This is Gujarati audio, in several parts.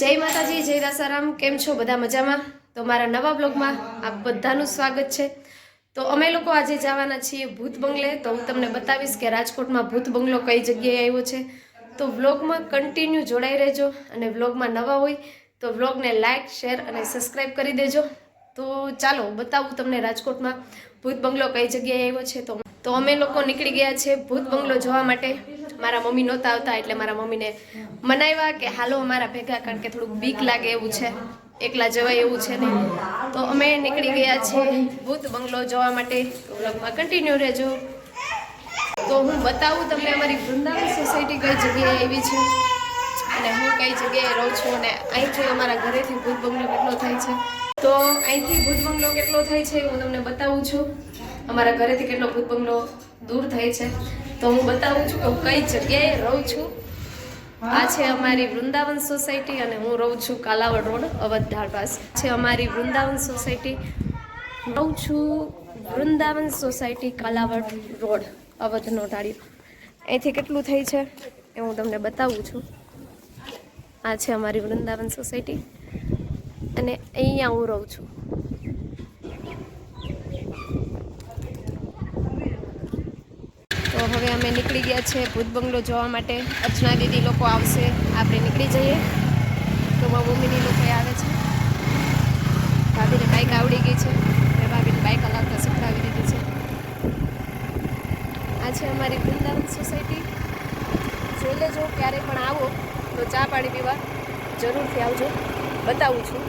જય માતાજી, જય દાસારામ કેમ છો બધા મજામાં? તો મારા નવા બ્લોગમાં આપ બધાનું સ્વાગત છે. તો અમે લોકો આજે જવાના છીએ ભૂત બંગલે. તો હું તમને બતાવીશ કે રાજકોટમાં ભૂત બંગલો કઈ જગ્યાએ આવ્યો છે. તો વ્લોગમાં કન્ટિન્યુ જોડાઈ રહેજો અને વ્લોગમાં નવા હોય તો વ્લોગને લાઇક શેર અને સબસ્ક્રાઈબ કરી દેજો. તો ચાલો બતાવું તમને રાજકોટમાં ભૂત બંગલો કઈ જગ્યાએ આવ્યો છે. તો તો અમે લોકો નીકળી ગયા છે ભૂત બંગલો જોવા માટે. મારા મમ્મી નહોતા આવતા એટલે મારા મમ્મીને મનાવ્યા કે હાલો અમારા ભેગા, કારણ કે થોડુંક બીક લાગે એવું છે. એકલા જવાય એવું છે નહીં. તો અમે નીકળી ગયા છીએ ભૂત બંગલો જોવા માટે. વ્લોગમાં કન્ટિન્યુ રહેજો. તો હું બતાવું તમને અમારી વૃંદાવન સોસાયટી કઈ જગ્યાએ આવી છે? અને હું કઈ જગ્યાએ રહું છું અને અહીંથી અમારા ઘરેથી ભૂત બંગલો કેટલો થાય છે? તો અહીંથી ભૂત બંગલો કેટલો થાય છે હું તમને બતાવું છું. અમારા ઘરેથી કેટલો ભૂત બંગલો દૂર થાય છે. તો હું બતાવું છું કે કઈ જગ્યાએ રહું છું? આ છે અમારી વૃંદાવન સોસાયટી અને હું રહું છું કાલાવડ રોડ, અવધધાર પાસે છે અમારી વૃંદાવન સોસાયટી. રહું છું વૃંદાવન સોસાયટી, કાલાવડ રોડ, અવધનો નોટાળી અહીંથી કેટલું થઈ છે એ હું તમને બતાવું છું. આ છે અમારી વૃંદાવન સોસાયટી. અને અહીંયા હું રહું છું. તો હવે અમે નીકળી ગયા છે ભૂત બંગલો જોવા માટે. અર્ચના દીદી લોકો આવશે. આપણે નીકળી જઈએ. તો મમ્મીની લોકો આવે છે. ભાભીને બાઇક આવડી ગઈ છે. મેં ભાભીને બાઇક હલાવતા શીખડાવી દીધી છે. આ છે અમારી વૃંદાવન સોસાયટી જોઈ લેજો ક્યારે પણ આવો તો ચા પાણી પીવા જરૂરથી આવજો. બતાવું છું.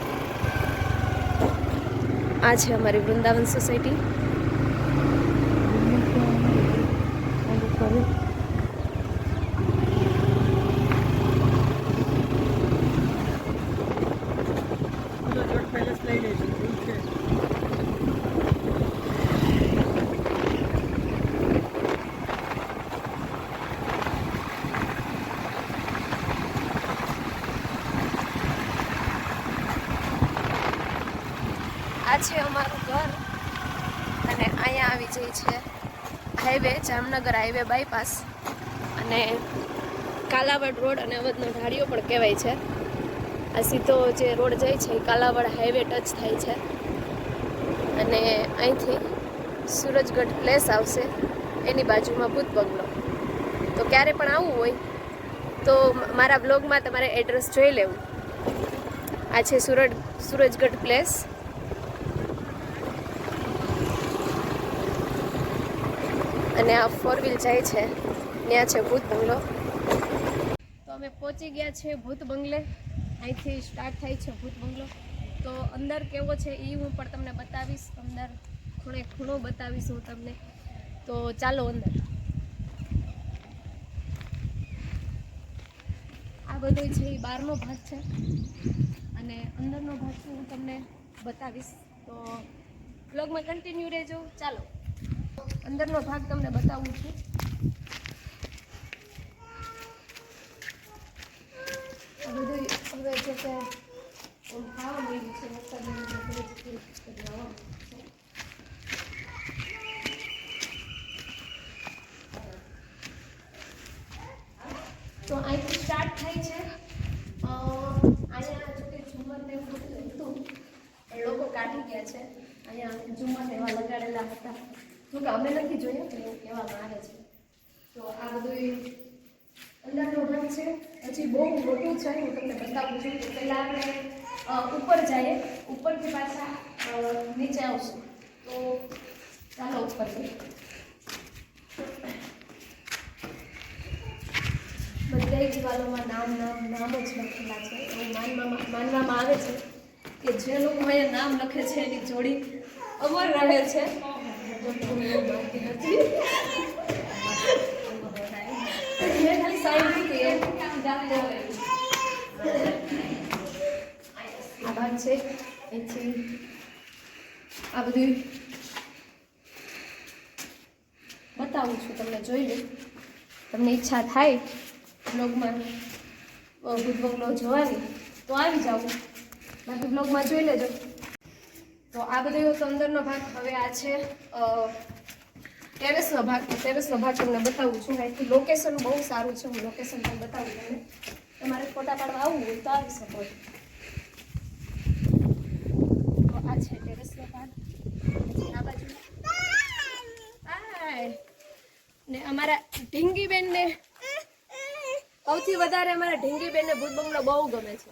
આ છે અમારી વૃંદાવન સોસાયટી આ છે અમારું ઘર અને અહીંયા આવી જાય છે. હાઈવે, જામનગર હાઈવે બાયપાસ અને કાલાવડ રોડ અને અવધનો ઢાળીઓ પણ કહેવાય છે. આ સીધો જે રોડ જાય છે, એ કાલાવડ હાઈવે ટચ થાય છે. અને અહીંથી સૂરજગઢ પ્લેસ આવશે, એની બાજુમાં ભૂત બંગલો. તો ક્યારે પણ આવવું હોય, તો મારા બ્લોગમાં તમારે એડ્રેસ જોઈ લેવું. આ છે સુરજ સૂરજગઢ પ્લેસ અને આ ફોર વ્હીલ જાય છે. ત્યાં છે ભૂત બંગલો. તો અમે પહોંચી ગયા છે ભૂત બંગલે. અહીંથી સ્ટાર્ટ થાય છે ભૂત બંગલો. તો અંદર કેવો છે એ હું પણ તમને બતાવીશ. અંદર ખૂણે ખૂણો બતાવીશ હું તમને. તો ચાલો અંદર. આ બધો છે એ બહારનો ભાગ છે. અને અંદરનો ભાગ હું તમને બતાવીશ. તો બ્લોગમાં કન્ટિન્યુ રહેજો. ચાલો. અંદરનો ભાગ તમને બતાવું છું. બધું હવે છે છે. તો અહીંથી સ્ટાર્ટ થાય છે. અહીંયા જો કે ઝુમર ને એવું હતું લોકો કાઢી ગયા છે. અહીંયા ઝુમર એવા લગાડેલા હતા. જો કે અમે નથી જોયું, પણ એવું કહેવામાં આવે છે. તો આ બધું અંદરનો ભાગ છે. પછી બહુ મોટું છે, હું તમને બતાવું છું. કે પહેલાં આપણે ઉપર જઈએ. ઉપરથી પાછા નીચે આવશું. તો ચાલો ઉપર જઈએ બધા દિવાલોમાં નામ નામ નામ જ લખેલા છે. એવું માનવામાં માનવામાં આવે છે કે જે લોકો અહીંયા નામ લખે છે એની જોડી અમર રહે છે. મેં ખાલી સાંભળ્યું કે એ જાતે હોય. આ ભાગ છે એથી આ બધું બતાવું છું તમને જોઈ લો તમને ઈચ્છા થાય બ્લોગમાં ભૂત બંગલો જોવાની તો આવી જાઓ બાકી બ્લોગમાં જોઈ લેજો તો આ બધો અંદરનો ભાગ હવે આ છે ટેરેસનો ભાગ. ટેરેસનો ભાગ તમને બતાવું છું. અહીંથી લોકેશન બહુ સારું છે. હું લોકેશન તમને બતાવું તમને. તમારે ફોટા પાડવા આવવું હોય તો આવી શકો તો આ છે ટેરેસનો ભાગ. આ બાજુ. ને અમારા ઢીંગીબેનને સૌથી વધારે અમારા ઢીંગીબેનને ભૂત બંગલો બહુ ગમે છે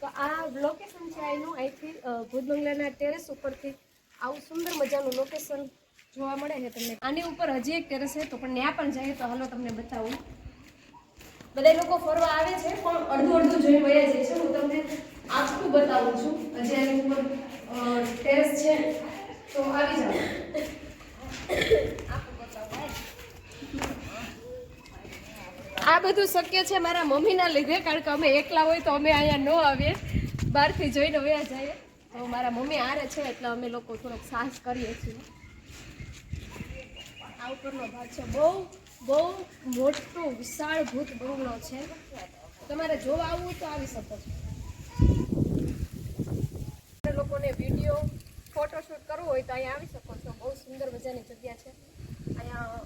તો આ લોકેશન છે એનું બંગલાના ટેરેસ ઉપરથી આવું સુંદર મજાનું લોકેશન જોવા મળે છે તમને. આની ઉપર હજી એક ટેરેસ છે, તો પણ ત્યાં પણ જઈએ તો હાલો તમને બતાવું. બધા લોકો ફરવા આવે છે, પણ અડધું અડધું જોઈ વયા જાય છે. હું તમને આખું બતાવું છું. હજી આની ઉપર ટેરેસ છે, તો આવી જાઓ. આ બધું શક્ય છે મારા મમ્મીના લીધે, કારણ કે અમે એકલા હોય તો અમે અહીંયા ન આવીએ. બહારથી જોઈને વયા જઈએ. તો મારા મમ્મી આરે છે, એટલે અમે લોકો થોડોક સાહસ કરીએ છીએ. આ ઉપરનો ભાગ છે. બહુ બહુ મોટો વિશાળ ભૂત બંગલો છે. તમારે જોવા આવવું તો આવી શકો છો. લોકોને વીડિયો ફોટોશૂટ કરવો હોય તો અહીંયા આવી શકો છો. બહુ સુંદર મજાની જગ્યા છે. અહીંયા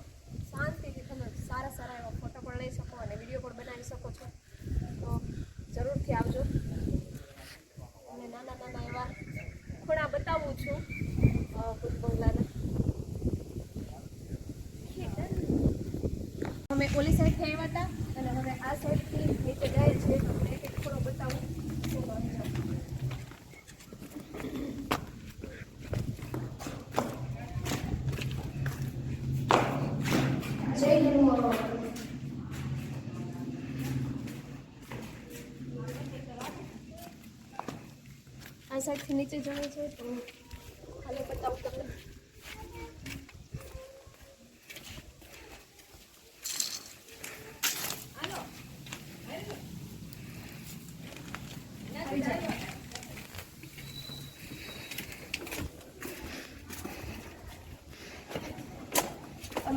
શાંતિથી તમે સારા સારા એવા ફોટો પણ લઈ શકો અને વીડિયો પણ બનાવી શકો છો તો જરૂરથી આવજો અને નાના નાના એવા ખૂણા બતાવું છું અ, ભૂત બંગલાના અમે ઓલી સાઈડથી આવ્યા હતા અને હવે આ સાઈડથી નીચે જાય છે તો તમને એક એક ખૂણો બતાવું તો આવી જાઓ. જય હનુમાન આ સાઈડથી નીચે જવું છે તો ખાલી બતાવું તમને આવી જાઓ.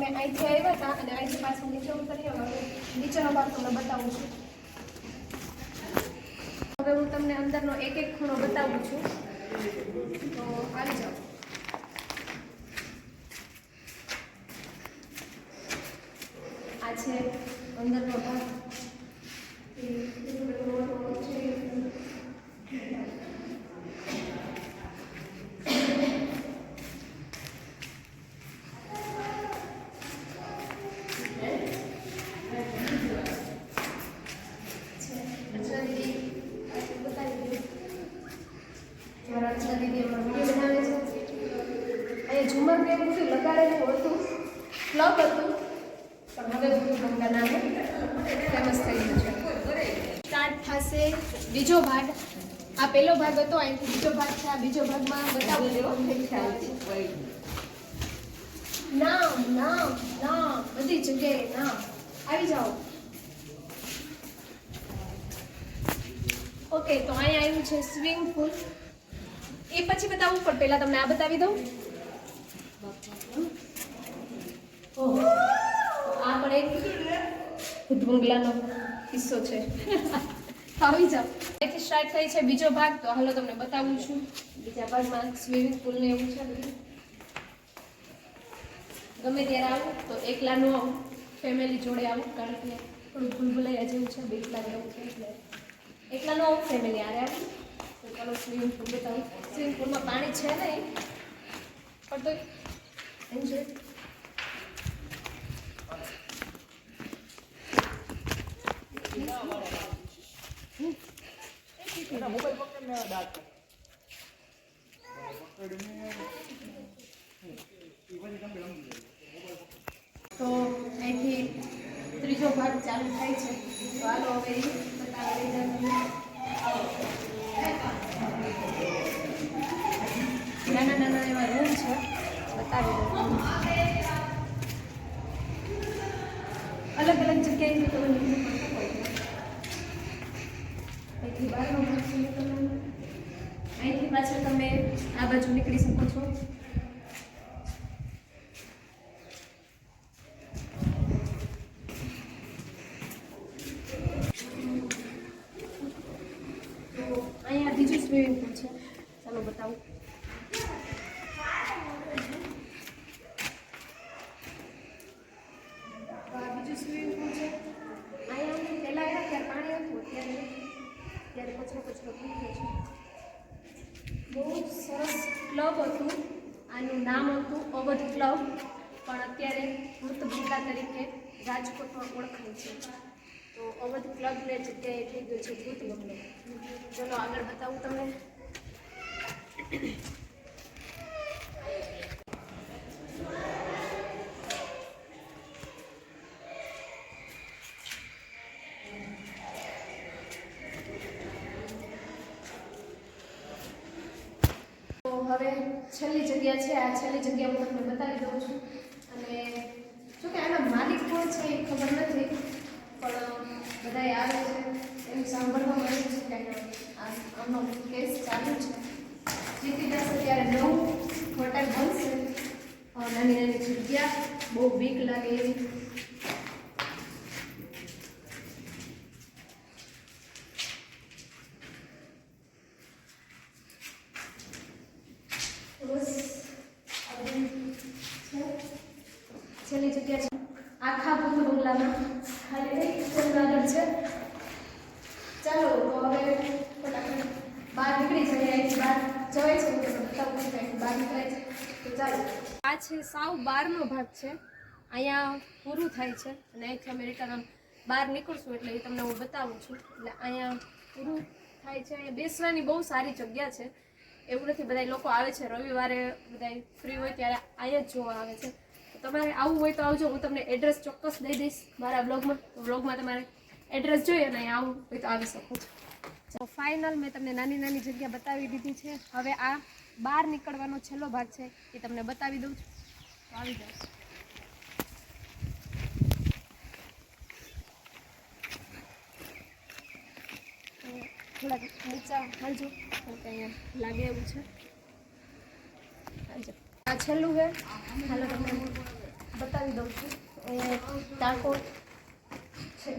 અમે અહીંથી આવ્યા હતા અને અહીંથી પાછું નીચે ઉતરીએ હવે નીચેનો ભાગ તમને બતાવું છું. હવે હું તમને અંદરનો એક એક ખૂણો બતાવું છું. તો આવી જાઓ. આ છે અંદરનો ફેમસ થઈ ગયું છે. સ્ટાર્ટ થશે બીજો ભાગ. આ પહેલો ભાગ હતો અહીંથી બીજો ભાગ છે. આ બીજો ભાગમાં બતાવો દેવો નામ નામ નામ. બધી જગ્યાએ નામ. આવી જાઓ. ઓકે તો અહીંયા આવ્યું છે સ્વિમિંગ પુલ. એ પછી બતાવું પણ પહેલાં તમને આ બતાવી દઉં. આ પણ એક બંગલાનો કિસ્સો છે. આવી જાઓ. અહીંથી સ્ટાર્ટ થઈ છે બીજો ભાગ. તો હાલો તમને બતાવું છું. બીજા ભાગમાં સ્વિમિંગ પુલ ને એવું છે ગમે ત્યારે આવું, તો એકલા ન આવું. ફેમિલી જોડે આવું, કારણ કે થોડું ભૂલભુલાઈ જેવું છે, બે એકલા રહેવું છે એટલે. એકલા ન આવું ફેમિલી આરે આવું તો ચાલો સ્વિમિંગ પુલ બતાવું. સ્વિમિંગ પુલમાં પાણી છે નહીં, પણ તો એન્જોય તો અહીંથી ત્રીજો ભાગ ચાલુ થાય છે. તો હાલો હવે. નાના નાના એવા રૂમ છે. બતાવી દઉં અલગ અલગ જગ્યાએથી તમે નીકળી પણ શકો છો. અહીંથી બહારનો ભાગ છે નીકળવાનો. અહીંથી પાછળ તમે આ બાજુ નીકળી શકો છો. અહીંયા બીજું સ્વિમિંગ પુલ છે. ચાલો બતાવું. ક્લબ હતું, આનું નામ હતું અવધ ક્લબ, પણ અત્યારે મૃત વૃત્તભૂકા તરીકે રાજકોટમાં ઓળખાય છે. તો અવધ ક્લબને જગ્યાએ થઈ ગયો છે વૃત્ત બંગલો ચલો આગળ બતાવું તમને. હવે છેલ્લી જગ્યા છે, આ છેલ્લી જગ્યા હું તમને બતાવી દઉં છું. અને જો કે આના માલિક કોણ છે એ ખબર નથી, પણ બધાએ આવે છે એમ સાંભળવા મળ્યું છે કે આનો કેસ ચાલુ છે. જીતી જશે ત્યારે નવું હોટેલ બનશે. નાની નાની જગ્યા, બહુ બીક લાગે એવી બસ આ બધું છે. છેલ્લી જગ્યા છે આખા બંગલામાં ખાલી થઈ જમણા આગળ છે. ચાલો, તો હવે બહાર નીકળી જઈએ, અહીંથી બહાર જવાય છે બહાર નીકળાય છે. તો ચાલો. આ છે સાવ બારનો ભાગ છે. અહીંયા પૂરું થાય છે, અને અહીંથી અમે રિટર્ન બહાર નીકળશું, એટલે એ તમને હું બતાવું છું. એટલે અહીંયા પૂરું થાય છે, અહીંયા બેસવાની બહુ સારી જગ્યા છે. એવું નથી બધા લોકો આવે છે, રવિવારે બધા ફ્રી હોય ત્યારે અહીંયા જ જોવા આવે છે. તમારે આવું હોય તો આવજો, હું તમને એડ્રેસ ચોક્કસ દઈ દઈશ મારા બ્લોગમાં તો બ્લોગમાં તમારે એડ્રેસ જોઈએ અને આવું હોય તો આવી શકો છો. તો ફાઇનલ મેં તમને નાની નાની જગ્યા બતાવી દીધી છે. હવે આ બહાર નીકળવાનો છેલ્લો ભાગ છે, એ તમને બતાવી દઉં છું. આવી જાઓ. થોડાક નીચા હાલજો, કારણ કે લાગે એવું છે. હાલજો. આ છેલ્લું છે. હાલો તમને બતાવી દઉં છું. અહીંયા ટાંકો છે.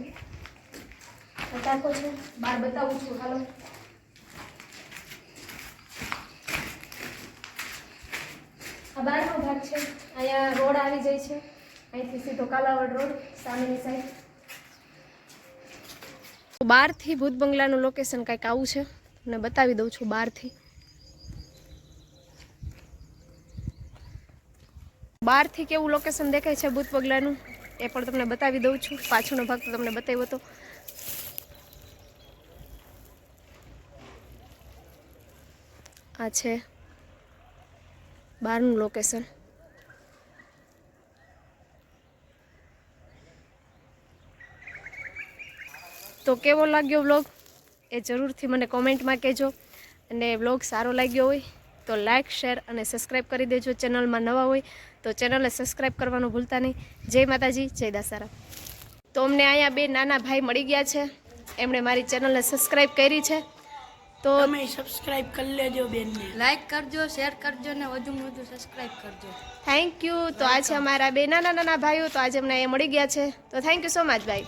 ટાંકો છે. બહાર બતાવું છું. હાલો. આ બહારનો ભાગ છે. અહીંયા રોડ આવી જાય છે. અહીંથી સીધો કાલાવડ રોડ, સામેની સાઈડ બહારથી ભૂત બંગલાનું લોકેશન કંઈક આવું છે. તમને બતાવી દઉં છું બહારથી. બહારથી કેવું લોકેશન દેખાય છે ભૂત પગલાનું, એ પણ તમને બતાવી દઉં છું. પાછળનો ભાગ તો તમને બતાવ્યો હતો આ છે બહારનું લોકેશન તો કેવો લાગ્યો વ્લોગ એ જરૂરથી મને કોમેન્ટમાં કહેજો. અને વ્લોગ સારો લાગ્યો હોય તો લાઇક શેર અને સબસ્ક્રાઈબ કરી દેજો. ચેનલમાં નવા હોય તો ચેનલને સબસ્ક્રાઈબ કરવાનું ભૂલતા નહીં. જય માતાજી જય દાસારા તો અમને અહીંયા બે નાના ભાઈ મળી ગયા છે. એમણે મારી ચેનલને સબસ્ક્રાઈબ કરી છે. તો તમે સબસ્ક્રાઇબ કરી લેજો બેનને. લાઈક કરજો શેર કરજો ને વધુમાં વધુ સબસ્ક્રાઇબ કરજો. થેન્ક યુ તો આ છે અમારા બે નાના નાના ભાઈઓ તો આજે અમને અહીંયા મળી ગયા છે. તો થેન્ક યુ સો મચ ભાઈ